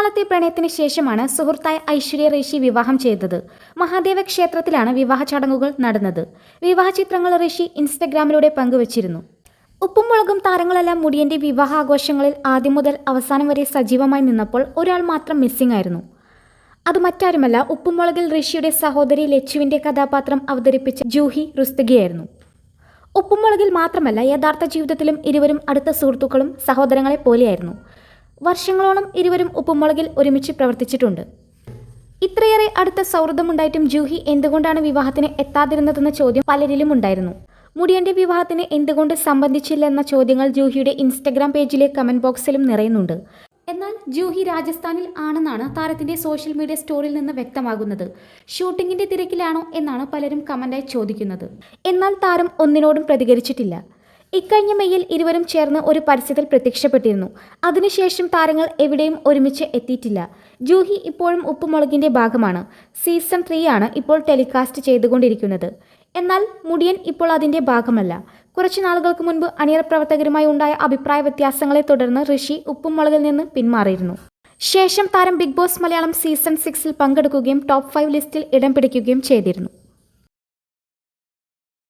നാളത്തെ പ്രണയത്തിന് ശേഷമാണ് സുഹൃത്തായ ഐശ്വര്യ ഋഷി വിവാഹം ചെയ്തത്. മഹാദേവ ക്ഷേത്രത്തിലാണ് വിവാഹ ചടങ്ങുകൾ നടന്നത്. വിവാഹ ചിത്രങ്ങൾ ഋഷി ഇൻസ്റ്റഗ്രാമിലൂടെ പങ്കുവച്ചിരുന്നു. ഉപ്പും മുളകും താരങ്ങളെല്ലാം മുടിയന്റെ വിവാഹ ആഘോഷങ്ങളിൽ ആദ്യം മുതൽ അവസാനം വരെ സജീവമായി നിന്നപ്പോൾ ഒരാൾ മാത്രം മിസ്സിംഗ് ആയിരുന്നു. അത് മറ്റാരുമല്ല ഉപ്പുമുളകിൽ ഋഷിയുടെ സഹോദരി ലച്ചുവിന്റെ കഥാപാത്രം അവതരിപ്പിച്ച ജൂഹി റുസ്തഗിയായിരുന്നു. ഉപ്പുമുളകിൽ മാത്രമല്ല യഥാർത്ഥ ജീവിതത്തിലും ഇരുവരും അടുത്ത സുഹൃത്തുക്കളും സഹോദരങ്ങളെ പോലെയായിരുന്നു. വർഷങ്ങളോളം ഇരുവരും ഉപ്പുമുളകിൽ ഒരുമിച്ച് പ്രവർത്തിച്ചിട്ടുണ്ട്. ഇത്രയേറെ അടുത്ത സൗഹൃദമുണ്ടായിട്ടും ജൂഹി എന്തുകൊണ്ടാണ് വിവാഹത്തിന് എത്താതിരുന്നതെന്ന ചോദ്യം പലരിലും ഉണ്ടായിരുന്നു. മുടിയന്റെ വിവാഹത്തിന് എന്തുകൊണ്ട് സംബന്ധിച്ചില്ല എന്ന ചോദ്യങ്ങൾ ജൂഹിയുടെ ഇൻസ്റ്റഗ്രാം പേജിലെ കമന്റ് ബോക്സിലും നിറയുന്നുണ്ട്. എന്നാൽ ജൂഹി രാജസ്ഥാനിൽ ആണെന്നാണ് താരത്തിന്റെ സോഷ്യൽ മീഡിയ സ്റ്റോറിൽ നിന്ന് വ്യക്തമാകുന്നത്. ഷൂട്ടിങ്ങിന്റെ തിരക്കിലാണോ എന്നാണ് പലരും കമന്റായി ചോദിക്കുന്നത്. എന്നാൽ താരം ഒന്നിനോടും പ്രതികരിച്ചിട്ടില്ല. ഇക്കഴിഞ്ഞ മെയ്യിൽ ഇരുവരും ചേർന്ന് ഒരു പരസ്യത്തിൽ പ്രത്യക്ഷപ്പെട്ടിരുന്നു. അതിനുശേഷം താരങ്ങൾ എവിടെയും ഒരുമിച്ച് എത്തിയിട്ടില്ല. ജൂഹി ഇപ്പോഴും ഉപ്പുമുളകിന്റെ ഭാഗമാണ്. സീസൺ ത്രീ ആണ് ഇപ്പോൾ ടെലികാസ്റ്റ് ചെയ്തുകൊണ്ടിരിക്കുന്നത്. എന്നാൽ മുടിയൻ ഇപ്പോൾ അതിന്റെ ഭാഗമല്ല. കുറച്ചു നാളുകൾക്ക് മുൻപ് അണിയറ പ്രവർത്തകരുമായി ഉണ്ടായ അഭിപ്രായ വ്യത്യാസങ്ങളെ തുടർന്ന് ഋഷി ഉപ്പുമുളകിൽ നിന്ന് പിന്മാറിയിരുന്നു. ശേഷം താരം ബിഗ് ബോസ് മലയാളം സീസൺ സിക്സിൽ പങ്കെടുക്കുകയും ടോപ്പ് ഫൈവ് ലിസ്റ്റിൽ ഇടം പിടിക്കുകയും ചെയ്തിരുന്നു.